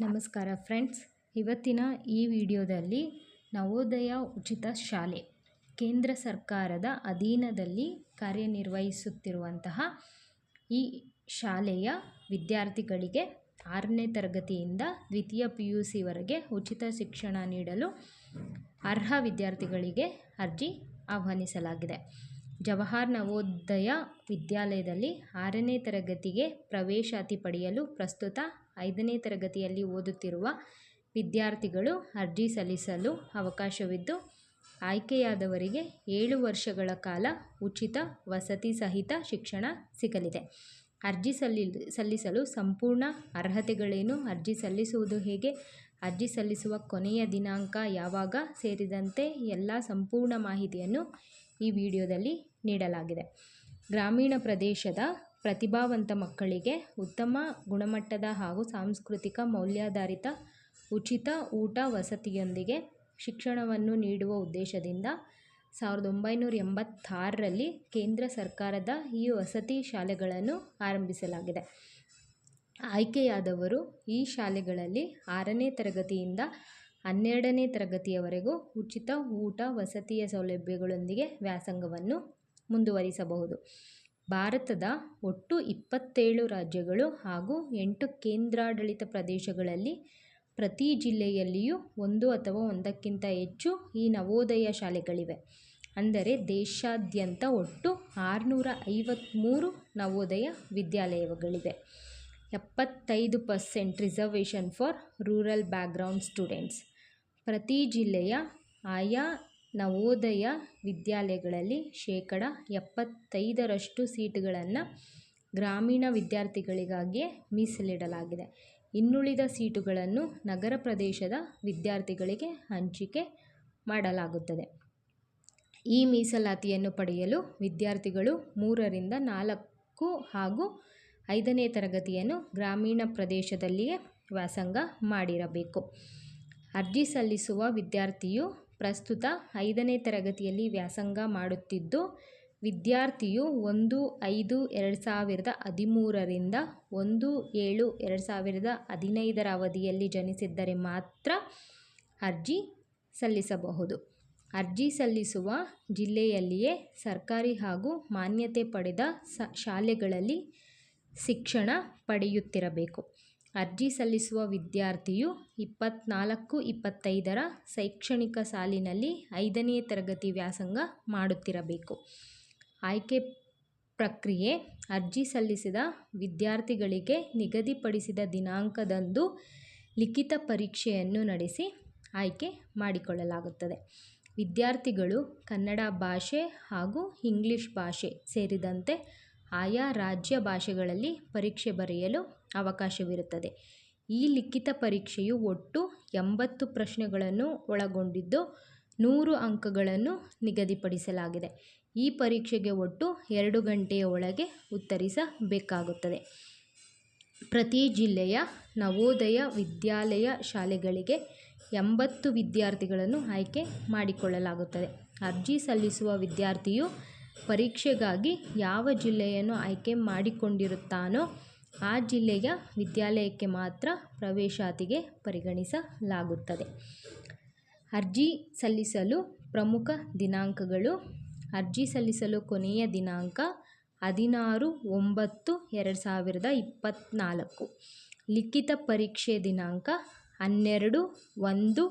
ನಮಸ್ಕಾರ ಫ್ರೆಂಡ್ಸ್. ಇವತ್ತಿನ ಈ ವಿಡಿಯೋದಲ್ಲಿ ನವೋದಯ ಉಚಿತ ಶಾಲೆ ಕೇಂದ್ರ ಸರ್ಕಾರದ ಅಧೀನದಲ್ಲಿ ಕಾರ್ಯನಿರ್ವಹಿಸುತ್ತಿರುವಂತಹ ಈ ಶಾಲೆಯ ವಿದ್ಯಾರ್ಥಿಗಳಿಗೆ ಆರನೇ ತರಗತಿಯಿಂದ ದ್ವಿತೀಯ ಪಿ ಯು ಸಿವರೆಗೆ ಉಚಿತ ಶಿಕ್ಷಣ ನೀಡಲು ಅರ್ಹ ವಿದ್ಯಾರ್ಥಿಗಳಿಗೆ ಅರ್ಜಿ ಆಹ್ವಾನಿಸಲಾಗಿದೆ. ಜವಾಹರ್ ನವೋದಯ ವಿದ್ಯಾಲಯದಲ್ಲಿ ಆರನೇ ತರಗತಿಗೆ ಪ್ರವೇಶಾತಿ ಪಡೆಯಲು ಪ್ರಸ್ತುತ ಐದನೇ ತರಗತಿಯಲ್ಲಿ ಓದುತ್ತಿರುವ ವಿದ್ಯಾರ್ಥಿಗಳು ಅರ್ಜಿ ಸಲ್ಲಿಸಲು ಅವಕಾಶವಿದ್ದು, ಆಯ್ಕೆಯಾದವರಿಗೆ ಏಳು ವರ್ಷಗಳ ಕಾಲ ಉಚಿತ ವಸತಿ ಸಹಿತ ಶಿಕ್ಷಣ ಸಿಗಲಿದೆ. ಅರ್ಜಿ ಸಲ್ಲಿ ಸಲ್ಲಿಸಲು ಸಂಪೂರ್ಣ ಅರ್ಹತೆಗಳೇನು? ಅರ್ಜಿ ಸಲ್ಲಿಸುವುದು ಹೇಗೆ? ಅರ್ಜಿ ಸಲ್ಲಿಸುವ ಕೊನೆಯ ದಿನಾಂಕ ಯಾವಾಗ ಸೇರಿದಂತೆ ಎಲ್ಲ ಸಂಪೂರ್ಣ ಮಾಹಿತಿಯನ್ನು ಈ ವಿಡಿಯೋದಲ್ಲಿ ನೀಡಲಾಗಿದೆ. ಗ್ರಾಮೀಣ ಪ್ರದೇಶದ ಪ್ರತಿಭಾವಂತ ಮಕ್ಕಳಿಗೆ ಉತ್ತಮ ಗುಣಮಟ್ಟದ ಹಾಗೂ ಸಾಂಸ್ಕೃತಿಕ ಮೌಲ್ಯಾಧಾರಿತ ಉಚಿತ ಊಟ ವಸತಿಯೊಂದಿಗೆ ಶಿಕ್ಷಣವನ್ನು ನೀಡುವ ಉದ್ದೇಶದಿಂದ ಸಾವಿರದ ಒಂಬೈನೂರ ಎಂಬತ್ತಾರರಲ್ಲಿ ಕೇಂದ್ರ ಸರ್ಕಾರದ ಈ ವಸತಿ ಶಾಲೆಗಳನ್ನು ಆರಂಭಿಸಲಾಗಿದೆ. ಆಯ್ಕೆಯಾದವರು ಈ ಶಾಲೆಗಳಲ್ಲಿ ಆರನೇ ತರಗತಿಯಿಂದ ಹನ್ನೆರಡನೇ ತರಗತಿಯವರೆಗೂ ಉಚಿತ ಊಟ ವಸತಿಯ ಸೌಲಭ್ಯಗಳೊಂದಿಗೆ ವ್ಯಾಸಂಗವನ್ನು ಮುಂದುವರಿಸಬಹುದು. ಭಾರತದ ಒಟ್ಟು ಇಪ್ಪತ್ತೇಳು ರಾಜ್ಯಗಳು ಹಾಗೂ ಎಂಟು ಕೇಂದ್ರಾಡಳಿತ ಪ್ರದೇಶಗಳಲ್ಲಿ ಪ್ರತಿ ಜಿಲ್ಲೆಯಲ್ಲಿಯೂ ಒಂದು ಅಥವಾ ಒಂದಕ್ಕಿಂತ ಹೆಚ್ಚು ಈ ನವೋದಯ ಶಾಲೆಗಳಿವೆ. ಅಂದರೆ ದೇಶಾದ್ಯಂತ ಒಟ್ಟು ಆರುನೂರ ಐವತ್ತ್ಮೂರು ನವೋದಯ ವಿದ್ಯಾಲಯಗಳಿವೆ. ಎಪ್ಪತ್ತೈದು percent reservation for rural background students. ಪ್ರತಿ ಜಿಲ್ಲೆಯ ಆಯಾ ನವೋದಯ ವಿದ್ಯಾಲಯಗಳಲ್ಲಿ ಶೇಕಡ ಎಪ್ಪತ್ತೈದರಷ್ಟು ಸೀಟುಗಳನ್ನು ಗ್ರಾಮೀಣ ವಿದ್ಯಾರ್ಥಿಗಳಿಗಾಗಿಯೇ ಮೀಸಲಿಡಲಾಗಿದೆ. ಇನ್ನುಳಿದ ಸೀಟುಗಳನ್ನು ನಗರ ಪ್ರದೇಶದ ವಿದ್ಯಾರ್ಥಿಗಳಿಗೆ ಹಂಚಿಕೆ ಮಾಡಲಾಗುತ್ತದೆ. ಈ ಮೀಸಲಾತಿಯನ್ನು ಪಡೆಯಲು ವಿದ್ಯಾರ್ಥಿಗಳು ಮೂರರಿಂದ ನಾಲ್ಕು ಹಾಗೂ ಐದನೇ ತರಗತಿಯನ್ನು ಗ್ರಾಮೀಣ ಪ್ರದೇಶದಲ್ಲಿಯೇ ವ್ಯಾಸಂಗ ಮಾಡಿರಬೇಕು. ಅರ್ಜಿ ಸಲ್ಲಿಸುವ ವಿದ್ಯಾರ್ಥಿಯು ಪ್ರಸ್ತುತ ಐದನೇ ತರಗತಿಯಲ್ಲಿ ವ್ಯಾಸಂಗ ಮಾಡುತ್ತಿದ್ದು, ವಿದ್ಯಾರ್ಥಿಯು ಒಂದು ಐದು ಎರಡು ಸಾವಿರದ ಹದಿಮೂರರಿಂದ ಒಂದು ಏಳು ಎರಡು ಸಾವಿರದ ಹದಿನೈದರ ಅವಧಿಯಲ್ಲಿ ಜನಿಸಿದ್ದರೆ ಮಾತ್ರ ಅರ್ಜಿ ಸಲ್ಲಿಸಬಹುದು. ಅರ್ಜಿ ಸಲ್ಲಿಸುವ ಜಿಲ್ಲೆಯಲ್ಲಿಯೇ ಸರ್ಕಾರಿ ಹಾಗೂ ಮಾನ್ಯತೆ ಪಡೆದ ಶಾಲೆಗಳಲ್ಲಿ ಶಿಕ್ಷಣ ಪಡೆಯುತ್ತಿರಬೇಕು. ಅರ್ಜಿ ಸಲ್ಲಿಸುವ ವಿದ್ಯಾರ್ಥಿಯು ಇಪ್ಪತ್ತ್ನಾಲ್ಕು ಇಪ್ಪತ್ತೈದರ ಶೈಕ್ಷಣಿಕ ಸಾಲಿನಲ್ಲಿ ಐದನೇ ತರಗತಿ ವ್ಯಾಸಂಗ ಮಾಡುತ್ತಿರಬೇಕು. ಆಯ್ಕೆ ಪ್ರಕ್ರಿಯೆ ಅರ್ಜಿ ಸಲ್ಲಿಸಿದ ವಿದ್ಯಾರ್ಥಿಗಳಿಗೆ ನಿಗದಿಪಡಿಸಿದ ದಿನಾಂಕದಂದು ಲಿಖಿತ ಪರೀಕ್ಷೆಯನ್ನು ನಡೆಸಿ ಆಯ್ಕೆ ಮಾಡಿಕೊಳ್ಳಲಾಗುತ್ತದೆ. ವಿದ್ಯಾರ್ಥಿಗಳು ಕನ್ನಡ ಭಾಷೆ ಹಾಗೂ ಇಂಗ್ಲಿಷ್ ಭಾಷೆ ಸೇರಿದಂತೆ ಆಯಾ ರಾಜ್ಯ ಭಾಷೆಗಳಲ್ಲಿ ಪರೀಕ್ಷೆ ಬರೆಯಲು ಅವಕಾಶವಿರುತ್ತದೆ. ಈ ಲಿಖಿತ ಪರೀಕ್ಷೆಯು ಒಟ್ಟು ಎಂಬತ್ತು ಪ್ರಶ್ನೆಗಳನ್ನು ಒಳಗೊಂಡಿದ್ದು ನೂರು ಅಂಕಗಳನ್ನು ನಿಗದಿಪಡಿಸಲಾಗಿದೆ. ಈ ಪರೀಕ್ಷೆಗೆ ಒಟ್ಟು ಎರಡು ಗಂಟೆಯ ಒಳಗೆ ಉತ್ತರಿಸಬೇಕಾಗುತ್ತದೆ. ಪ್ರತಿ ಜಿಲ್ಲೆಯ ನವೋದಯ ವಿದ್ಯಾಲಯ ಶಾಲೆಗಳಿಗೆ ಎಂಬತ್ತು ವಿದ್ಯಾರ್ಥಿಗಳನ್ನು ಆಯ್ಕೆ ಮಾಡಿಕೊಳ್ಳಲಾಗುತ್ತದೆ. ಅರ್ಜಿ ಸಲ್ಲಿಸುವ ವಿದ್ಯಾರ್ಥಿಯು ಪರೀಕ್ಷೆಗಾಗಿ ಯಾವ ಜಿಲ್ಲೆಯನ್ನು ಆಯ್ಕೆ ಮಾಡಿಕೊಂಡಿರುತ್ತಾನೋ ಆ ಜಿಲ್ಲೆಯ ವಿದ್ಯಾಲಯಕ್ಕೆ ಮಾತ್ರ ಪ್ರವೇಶಾತಿಗೆ ಪರಿಗಣಿಸಲಾಗುತ್ತದೆ. ಅರ್ಜಿ ಸಲ್ಲಿಸಲು ಪ್ರಮುಖ ದಿನಾಂಕಗಳು ಅರ್ಜಿ ಸಲ್ಲಿಸಲು ಕೊನೆಯ ದಿನಾಂಕ ಹದಿನಾರು ಒಂಬತ್ತು ಎರಡು ಸಾವಿರದ ಇಪ್ಪತ್ತ್ನಾಲ್ಕು ಲಿಖಿತ ಪರೀಕ್ಷೆ ದಿನಾಂಕ ಹನ್ನೆರಡು ಒಂದು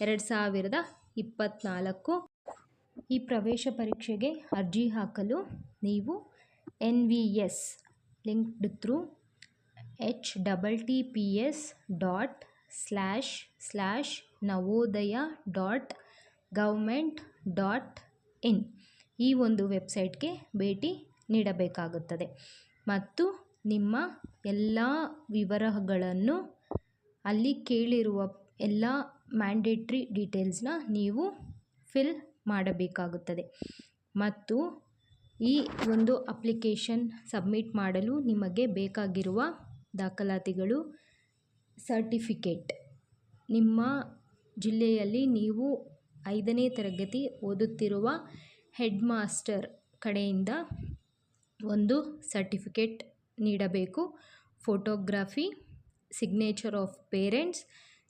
ಎರಡು ಸಾವಿರದ ಇಪ್ಪತ್ತ್ನಾಲ್ಕು ಈ ಪ್ರವೇಶ ಪರೀಕ್ಷೆಗೆ ಅರ್ಜಿ ಹಾಕಲು ನೀವು N V S linked through H double T P S dot slash slash Navodaya dot government dot in ಈ ಒಂದು ವೆಬ್ಸೈಟ್ಗೆ ಭೇಟಿ ನೀಡಬೇಕಾಗುತ್ತದೆ. ಮತ್ತು ನಿಮ್ಮ ಎಲ್ಲ ವಿವರಗಳನ್ನು ಅಲ್ಲಿ ಕೇಳಿರುವ ಎಲ್ಲ ಮ್ಯಾಂಡೇಟ್ರಿ ಡೀಟೇಲ್ಸ್ನ ನೀವು ಫಿಲ್ ಮಾಡಬೇಕಾಗುತ್ತದೆ. ಮತ್ತು ಈ ಒಂದು ಅಪ್ಲಿಕೇಶನ್ ಸಬ್ಮಿಟ್ ಮಾಡಲು ನಿಮಗೆ ಬೇಕಾಗಿರುವ ದಾಖಲಾತಿಗಳು, ಸರ್ಟಿಫಿಕೇಟ್. ನಿಮ್ಮ ಜಿಲ್ಲೆಯಲ್ಲಿ ನೀವು ಐದನೇ ತರಗತಿ ಓದುತ್ತಿರುವ ಹೆಡ್ ಮಾಸ್ಟರ್ ಕಡೆಯಿಂದ ಒಂದು ಸರ್ಟಿಫಿಕೇಟ್ ನೀಡಬೇಕು. Photography, signature of parents,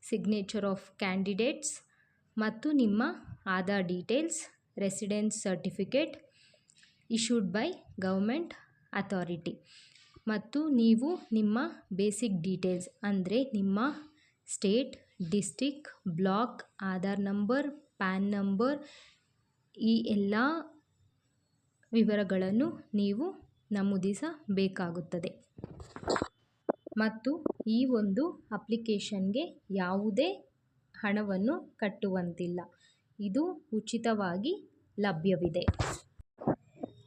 signature of candidates, ಮತ್ತು ನಿಮ್ಮ Aadhaar details, residence certificate issued by government authority. ಮತ್ತು ನೀವು ನಿಮ್ಮ ಬೇಸಿಕ್ ಡೀಟೇಲ್ಸ್, ಅಂದರೆ ನಿಮ್ಮ state, district, block, Aadhaar number, PAN number, ಈ ಎಲ್ಲ ವಿವರಗಳನ್ನು ನೀವು ನಮೂದಿಸಬೇಕಾಗುತ್ತದೆ. ಮತ್ತು ಈ ಒಂದು ಅಪ್ಲಿಕೇಶನ್ಗೆ ಯಾವುದೇ ಹಣವನ್ನು ಕಟ್ಟುವಂತಿಲ್ಲ. ಇದು ಉಚಿತವಾಗಿ ಲಭ್ಯವಿದೆ.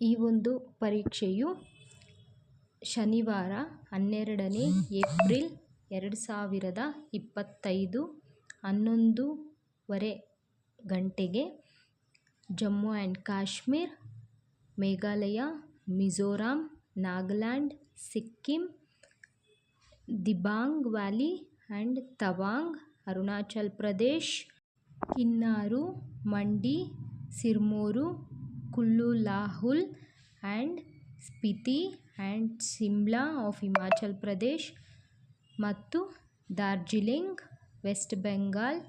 ಈ ಒಂದು ಪರೀಕ್ಷೆಯು ಶನಿವಾರ ಹನ್ನೆರಡನೇ ಏಪ್ರಿಲ್ ಎರಡು ಸಾವಿರದ ಇಪ್ಪತ್ತೈದು ಹನ್ನೊಂದೂವರೆ ಗಂಟೆಗೆ Jammu and Kashmir, Meghalaya, Mizoram, Nagaland, Sikkim, Dibang valley and Tawang, Arunachal Pradesh Kinnaur, Mandi, Sirmaur, Kullu, Lahaul and Spiti and Shimla of Himachal Pradesh ಮತ್ತು ಡಾರ್ಜಿಲಿಂಗ್ ವೆಸ್ಟ್ ಬೆಂಗಾಲ್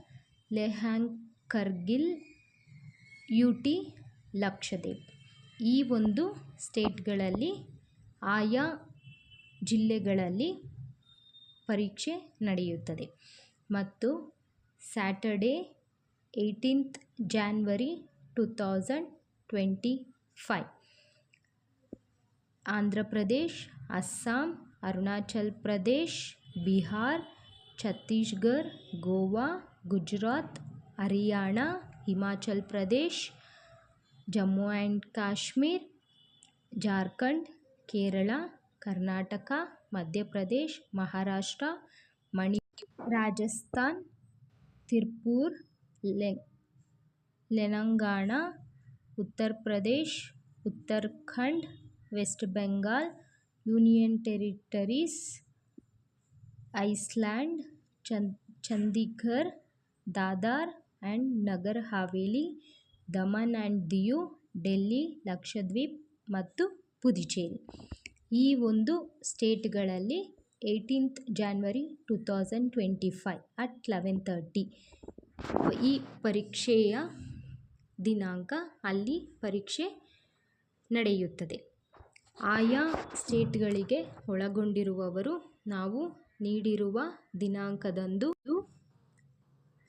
ಲೆಹಾಂಗ್ ಕಾರ್ಗಿಲ್ ಯು ಟಿ ಲಕ್ಷದ್ವೀಪ್. ಈ ಒಂದು ಸ್ಟೇಟ್ಗಳಲ್ಲಿ ಆಯಾ ಜಿಲ್ಲೆಗಳಲ್ಲಿ ಪರೀಕ್ಷೆ ನಡೆಯುತ್ತದೆ. ಮತ್ತು Saturday eighteenth January two thousand twenty five Andhra Pradesh Assam Arunachal Pradesh Bihar Chhattisgarh Goa Gujarat Haryana Himachal Pradesh Jammu and Kashmir Jharkhand Kerala Karnataka Madhya Pradesh Maharashtra Mani Rajasthan Tripura Le Telangana Uttar Pradesh, Uttarakhand, West Bengal, union territories, island Chandigarh, Dadra and Nagar Haveli, Daman and Diu, Delhi, Lakshadweep ಮತ್ತು ಪುದುಚೇರಿ. ಈ ಒಂದು ಸ್ಟೇಟ್ಗಳಲ್ಲಿ eighteenth January two thousand twenty five at eleven thirty ಈ ಪರೀಕ್ಷೆಯ ದಿನಾಂಕ ಅಲ್ಲಿ ಪರೀಕ್ಷೆ ನಡೆಯುತ್ತದೆ. ಆಯಾ ಸ್ಟೇಟ್ಗಳಿಗೆ ಒಳಗೊಂಡಿರುವವರು ನಾವು ನೀಡಿರುವ ದಿನಾಂಕದಂದು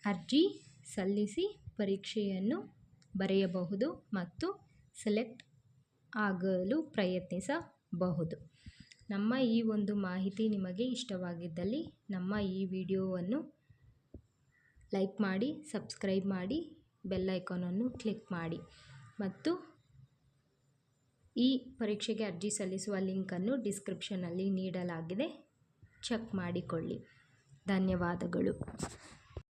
ಅರ್ಜಿ ಸಲ್ಲಿಸಿ ಪರೀಕ್ಷೆಯನ್ನು ಬರೆಯಬಹುದು ಮತ್ತು ಸೆಲೆಕ್ಟ್ ಆಗಲು ಪ್ರಯತ್ನಿಸಬಹುದು. ನಮ್ಮ ಈ ಒಂದು ಮಾಹಿತಿ ನಿಮಗೆ ಇಷ್ಟವಾಗಿದ್ದಲ್ಲಿ ನಮ್ಮ ಈ ವಿಡಿಯೋವನ್ನು ಲೈಕ್ ಮಾಡಿ, ಸಬ್ಸ್ಕ್ರೈಬ್ ಮಾಡಿ, ಬೆಲ್ ಐಕಾನನ್ನು ಕ್ಲಿಕ್ ಮಾಡಿ. ಮತ್ತು ಈ ಪರೀಕ್ಷೆಗೆ ಅರ್ಜಿ ಸಲ್ಲಿಸುವ ಲಿಂಕನ್ನು ಡಿಸ್ಕ್ರಿಪ್ಷನಲ್ಲಿ ನೀಡಲಾಗಿದೆ. ಚೆಕ್ ಮಾಡಿಕೊಳ್ಳಿ. ಧನ್ಯವಾದಗಳು.